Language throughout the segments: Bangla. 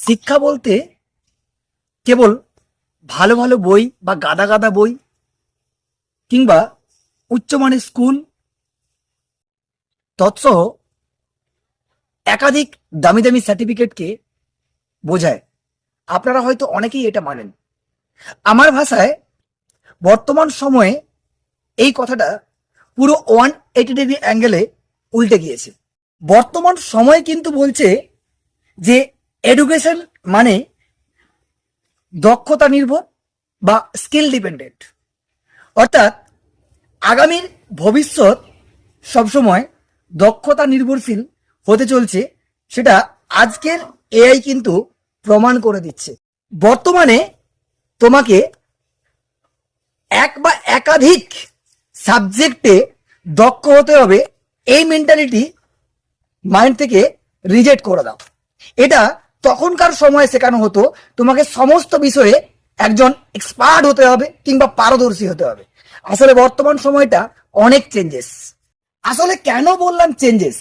শিক্ষা বলতে কেবল ভালো ভালো বই বা গাদা গাদা বই কিংবা উচ্চমানের স্কুল, তৎসহ একাধিক দামি দামি সার্টিফিকেটকে বোঝায়। আপনারা হয়তো অনেকেই এটা মানেন। আমার ভাষায় বর্তমান সময়ে এই কথাটা পুরো ওয়ান এইটি ডিগ্রি অ্যাঙ্গেলে উল্টে গিয়েছে। বর্তমান সময় কিন্তু বলছে যে এডুকেশন মানে দক্ষতা নির্ভর বা স্কিল ডিপেন্ডেন্ট অর্থাৎ আগামীর ভবিষ্যৎ সবসময় দক্ষতা নির্ভরশীল হতে চলছে, সেটা আজকের এআই কিন্তু প্রমাণ করে দিচ্ছে। বর্তমানে তোমাকে এক বা একাধিক সাবজেক্টে দক্ষ হতে হবে, এই মেন্টালিটি মাইন্ড থেকে রিজেক্ট করে দাও। এটা তখনকার সময় শেখানো হতো, তোমাকে সমস্ত বিষয়ে একজন এক্সপার্ট হতে হবে কিংবা পারদর্শী হতে হবে। আসলে বর্তমান সময়টা অনেক চেঞ্জেস আসলে কেন বললাম চেঞ্জেস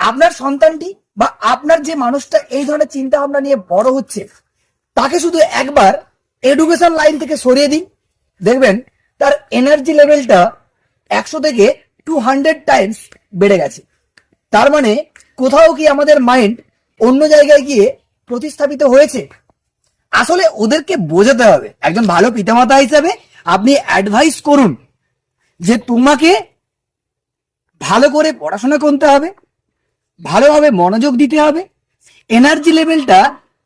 আপনার সন্তানটি বা আপনার যে মানুষটা এই ধরনের চিন্তা ভাবনা নিয়ে বড় হচ্ছে, তাকে শুধু একবার এডুকেশন লাইন থেকে সরিয়ে দিন। দেখবেন, তার এনার্জি লেভেলটা একশো থেকে টু হান্ড্রেড টাইমস বেড়ে গেছে। তার মানে কোথাও কি আমাদের মাইন্ড অন্য জায়গায় গিয়ে প্রতিস্থাপিত হয়েছে। আসলে ওদেরকে বোঝাতে হবে। একজন ভালো পিতামাতা হিসাবে আপনি অ্যাডভাইস করুন যে তোমাকে ভালো করে পড়াশোনা করতে হবে, ভালোভাবে মনোযোগ দিতে হবে এনার্জি লেভেলটা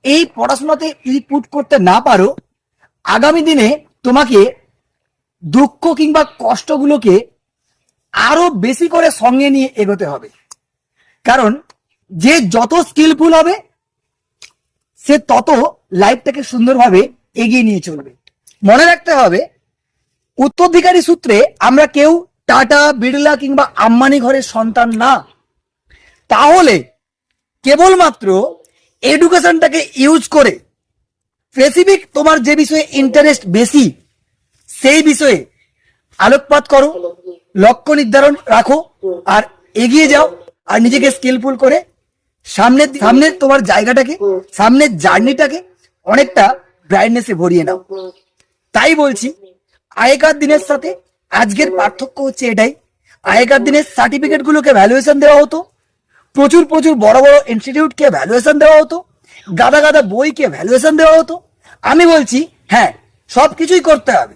এই পড়াশোনাতে যদি পুট করতে না পারো, আগামী দিনে তোমাকে দুঃখ কিংবা কষ্টগুলোকে আরও বেশি করে সঙ্গে নিয়ে এগোতে হবে। কারণ যে যত স্কিলফুল হবে, সে তত লাইফটাকে সুন্দরভাবে এগিয়ে নিয়ে চলবে। মনে রাখতে হবে, উত্তরাধিকারী সূত্রে আমরা কেউ টাটা, বিড়লা কিংবা আম্বানি ঘরের সন্তান না। তাহলে কেবলমাত্র এডুকেশনটাকে ইউজ করে স্পেসিফিক তোমার যে বিষয়ে ইন্টারেস্ট বেশি, সেই বিষয়ে আলোকপাত করো, লক্ষ্য নির্ধারণ রাখো, আর এগিয়ে যাও, আর নিজেকে স্কিলফুল করে সামনের সামনের তোমার জায়গাটাকে সামনের জার্নিটাকে অনেকটা ব্রাইটনেসে ভরিয়ে নাও। তাই বলছি আগেকার দিনের সাথে আজকের পার্থক্য হচ্ছে এটাই। আগেকার দিনের সার্টিফিকেট গুলোকে ভ্যালুয়েশন দেওয়া হতো প্রচুর প্রচুর বড় বড় ইনস্টিটিউটকে ভ্যালুয়েশন দেওয়া হতো গাদা গাদা বইকে ভ্যালুয়েশন দেওয়া হতো। আমি বলছি হ্যাঁ সব কিছুই করতে হবে।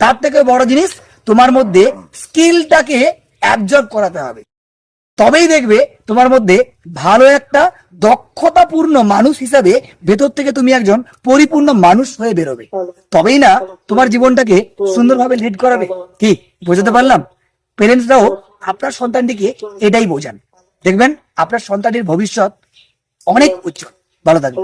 তার থেকে বড় জিনিস তোমার মধ্যে স্কিলটাকে অ্যাবজর্ব করাতে হবে। তবেই দেখবে তোমার মধ্যে ভালো একটা দক্ষতাপূর্ণ মানুষ হিসাবে ভেতর থেকে তুমি একজন পরিপূর্ণ মানুষ হয়ে বেরোবে। তবেই না তোমার জীবনটাকে সুন্দরভাবে লিড করাবে। কি? বোঝাতে পারলাম? পেরেন্টসরাও আপনার সন্তানটিকে এটাই বোঝান। দেখবেন, আপনার সন্তানটির ভবিষ্যৎ অনেক উজ্জ্বল। ভালো থাকবে